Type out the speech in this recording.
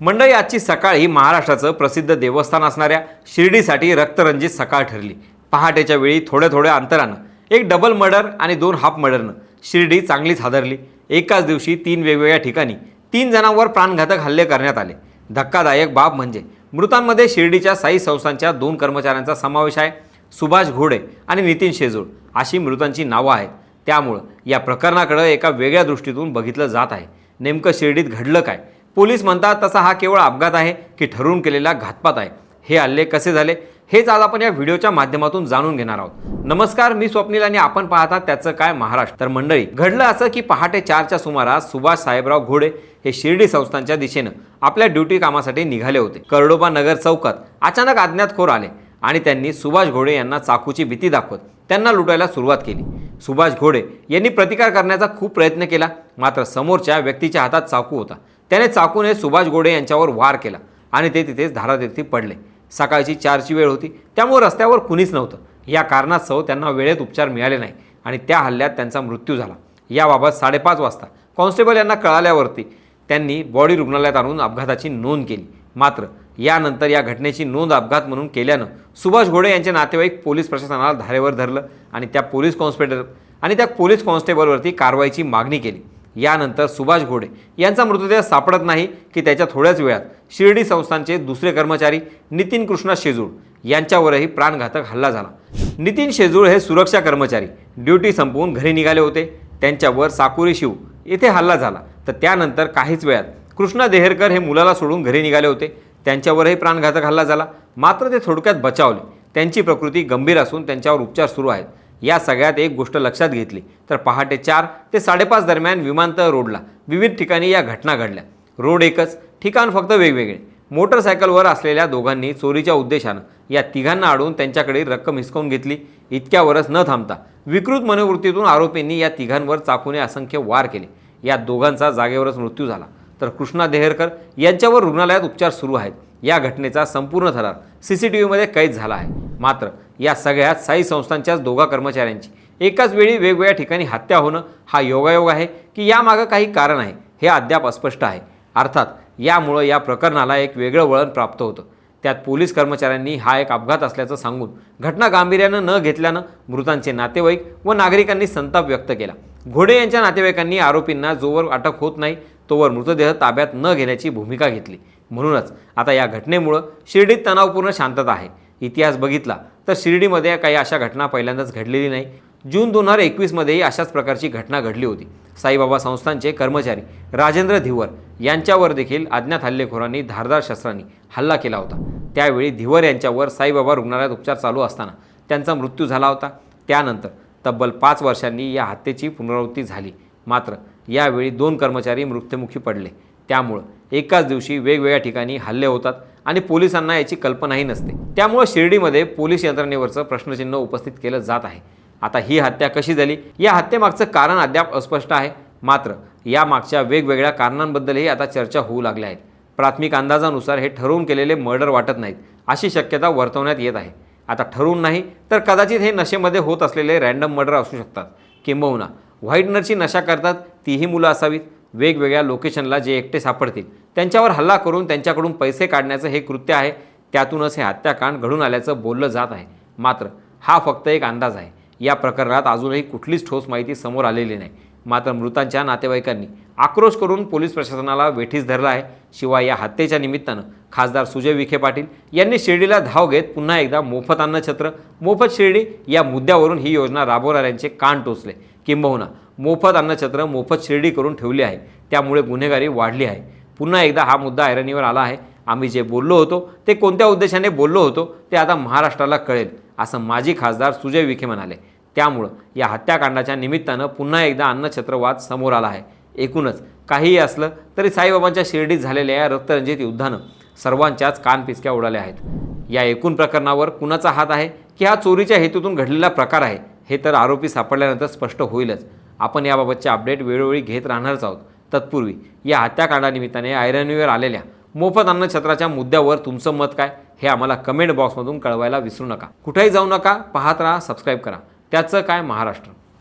मंडळी आजची सकाळ ही महाराष्ट्राचं प्रसिद्ध देवस्थान असणाऱ्या शिर्डीसाठी रक्तरंजित सकाळ ठरली. पहाटेच्या वेळी थोड्या थोड्या अंतरानं एक डबल मर्डर आणि दोन हाफ मर्डरनं शिर्डी चांगलीच हादरली. एकाच दिवशी तीन वेगवेगळ्या ठिकाणी तीन जणांवर प्राणघातक हल्ले करण्यात आले. धक्कादायक बाब म्हणजे मृतांमध्ये शिर्डीच्या साई संस्थांच्या दोन कर्मचाऱ्यांचा समावेश आहे सुभाष घोडे आणि नितीन शेजूळ अशी मृतांची नावं आहेत. त्यामुळं या प्रकरणाकडं एका वेगळ्या दृष्टीतून बघितलं जात आहे. नेमकं शिर्डीत घडलं काय? पोलीस म्हणतात तसा हा केवळ अपघात आहे की ठरवून केलेला घातपात आहे. हे हल्ले कसे झाले? हेच आज आपण या व्हिडिओच्या माध्यमातून जाणून घेणार आहोत. नमस्कार मी स्वप्नील आणि आपण पाहता त्याचं काय महाराष्ट्र. तर मंडळी घडलं असं की पहाटे चारच्या सुमारास सुभाष साहेबराव घोडे हे शिर्डी संस्थांच्या दिशेनं आपल्या ड्युटी कामासाठी निघाले होते. कर्डोबा नगर चौकात अचानक अज्ञातखोर आले आणि त्यांनी सुभाष घोडे यांना चाकूची भीती दाखवत त्यांना लुटायला सुरुवात केली. सुभाष घोडे यांनी प्रतिकार करण्याचा खूप प्रयत्न केला मात्र समोरच्या व्यक्तीच्या हातात चाकू होता. त्याने चाकूने सुभाष घोडे यांच्यावर वार केला आणि ते तिथेच धारातीर्थी पडले. सकाळची चारची वेळ होती. त्यामुळे रस्त्यावर कुणीच नव्हतं. या कारणास्तव त्यांना वेळेत उपचार मिळाले नाही आणि त्या हल्ल्यात त्यांचा मृत्यू झाला. याबाबत साडेपाच वाजता कॉन्स्टेबल यांना कळाल्यावरती त्यांनी बॉडी रुग्णालयात आणून अपघाताची नोंद केली. मात्र यानंतर या घटनेची नोंद अपघात म्हणून केल्यानं सुभाष घोडे यांचे नातेवाईक पोलीस प्रशासनाला धारेवर धरलं आणि त्या पोलीस कॉन्स्टेबल आणि त्या पोलीस कॉन्स्टेबलवरती कारवाईची मागणी केली. यानंतर सुभाष घोडे यांचा मृतदेह सापडत नाही की त्याच्या थोड्याच वेळात शिर्डी संस्थांचे दुसरे कर्मचारी नितीन कृष्णा शेजूळ यांच्यावरही प्राणघातक हल्ला झाला. नितीन शेजूळ हे सुरक्षा कर्मचारी. ड्युटी संपवून घरी निघाले होते. त्यांच्यावर साकुरी शिव येथे हल्ला झाला. तर त्यानंतर काहीच वेळात कृष्णा देहरकर हे मुलाला सोडून घरी निघाले होते. त्यांच्यावरही प्राणघातक हल्ला झाला. मात्र ते थोडक्यात बचावले. त्यांची प्रकृती गंभीर असून त्यांच्यावर उपचार सुरू आहेत. या सगळ्यात एक गोष्ट लक्षात घेतली. तर पहाटे चार ते साडेपाच दरम्यान विमानतळ रोडला. विविध ठिकाणी या घटना घडल्या. रोड एकच ठिकाण फक्त वेगवेगळे. मोटरसायकलवर असलेल्या दोघांनी चोरीच्या उद्देशानं या तिघांना आडून त्यांच्याकडे रक्कम हिसकावून घेतली. इतक्यावरच न थांबता विकृत मनोवृत्तीतून आरोपींनी या तिघांवर चाकूने असंख्य वार केले. या दोघांचा जागेवरच मृत्यू झाला. तर कृष्णा देहरकर यांच्यावर रुग्णालयात उपचार सुरू आहेत. या घटनेचा संपूर्ण थरार सी सी टी व्हीमध्ये कैद झाला आहे. मात्र या सगळ्यात साई संस्थांच्याच दोघा कर्मचाऱ्यांची एकाच वेळी वेगवेगळ्या ठिकाणी हत्या होणं हा योगायोग आहे की यामागं काही कारण आहे हे अद्याप अस्पष्ट आहे. अर्थात यामुळं या प्रकरणाला एक वेगळं वळण प्राप्त होतं. त्यात पोलीस कर्मचाऱ्यांनी हा एक अपघात असल्याचं सांगून घटना गांभीर्यानं न घेतल्यानं मृतांचे नातेवाईक व नागरिकांनी संताप व्यक्त केला. घोडे यांच्या नातेवाईकांनी आरोपींना जोवर अटक होत नाही तोवर मृतदेह ताब्यात न घेण्याची भूमिका घेतली. म्हणूनच आता या घटनेमुळं शिर्डीत तणावपूर्ण शांतता आहे. इतिहास बघितला तर शिर्डीमध्ये काही अशा घटना पहिल्यांदाच घडलेली नाही. जून दोन हजार एकवीसमध्येही अशाच प्रकारची घटना घडली होती. साईबाबा संस्थांचे कर्मचारी राजेंद्र धिवर यांच्यावर देखील अज्ञात हल्लेखोरांनी धारदार शस्त्रांनी हल्ला केला होता. त्यावेळी धिवर यांच्यावर साईबाबा रुग्णालयात उपचार चालू असताना त्यांचा मृत्यू झाला होता. त्यानंतर तब्बल पाच वर्षांनी या हत्येची पुनरावृत्ती झाली. मात्र यावेळी दोन कर्मचारी मृत्युमुखी पडले. त्यामुळं एकाच दिवशी वेगवेगळ्या ठिकाणी हल्ले होतात आणि पोलिसांना याची कल्पनाही नसते. त्यामुळं शिर्डीमध्ये पोलीस यंत्रणेवरचं प्रश्नचिन्ह उपस्थित केलं जात आहे. आता ही हत्या कशी झाली? या हत्येमागचं कारण अद्याप अस्पष्ट आहे. मात्र या मागच्या वेगवेगळ्या कारणांबद्दलही आता चर्चा होऊ लागल्या आहेत. प्राथमिक अंदाजानुसार हे ठरवून केलेले मर्डर वाटत नाहीत अशी शक्यता वर्तवण्यात येत आहे. आता ठरवून नाही तर कदाचित हे नशेमध्ये होत असलेले रॅन्डम मर्डर असू शकतात. किंबहुना व्हाईटनरची नशा करतात तीही मुलं असावीत. वेगवेगळ्या लोकेशनला जे एकटे सापडतील. त्यांच्यावर हल्ला करून त्यांच्याकडून पैसे काढण्याचं हे कृत्य आहे. त्यातूनच हे हत्याकांड घडून आल्याचं बोललं जात आहे. मात्र हा फक्त एक अंदाज आहे. या प्रकरणात अजूनही कुठलीच ठोस माहिती समोर आलेली नाही. मात्र मृतांच्या नातेवाईकांनी आक्रोश करून पोलीस प्रशासनाला वेठीस धरला आहे. शिवाय या हत्येच्या निमित्तानं खासदार सुजय विखे पाटील यांनी शिर्डीला धाव घेत पुन्हा एकदा मोफत अन्नछत्र मोफत शिर्डी या मुद्द्यावरून ही योजना राबवणाऱ्यांचे कान टोचले. किंबहुना मोफत अन्नछत्र मोफत शिर्डी करून ठेवली आहे. त्यामुळे गुन्हेगारी वाढली आहे. पुन्हा एकदा हा मुद्दा ऐरणीवर आला आहे. आम्ही जे बोललो होतो ते कोणत्या उद्देशाने बोललो होतो ते आता महाराष्ट्राला कळेल असं माजी खासदार सुजय विखे म्हणाले. त्यामुळं या हत्याकांडाच्या निमित्तानं पुन्हा एकदा अन्नछत्रवाद समोर आला आहे. एकूणच. काहीही असलं तरी साईबाबांच्या शिर्डीत झालेल्या या रक्तरंजित युद्धानं सर्वांच्याच कानपिचक्या उडाल्या आहेत. या एकूण प्रकरणावर कुणाचा हात आहे की हा चोरीच्या हेतूतून घडलेला प्रकार आहे हे तर आरोपी सापडल्यानंतर स्पष्ट होईलच. आपण याबाबतचे अपडेट वेळोवेळी घेत राहणारच आहोत. तत्पूर्वी या हत्याकांडानिमित्ताने ऐरणीवर आलेल्या मोफत अन्नछत्राच्या मुद्द्यावर तुमचं मत काय हे आम्हाला कमेंट बॉक्समधून कळवायला विसरू नका. कुठेही जाऊ नका पाहत राहा सबस्क्राईब करा. त्याचं काय महाराष्ट्र?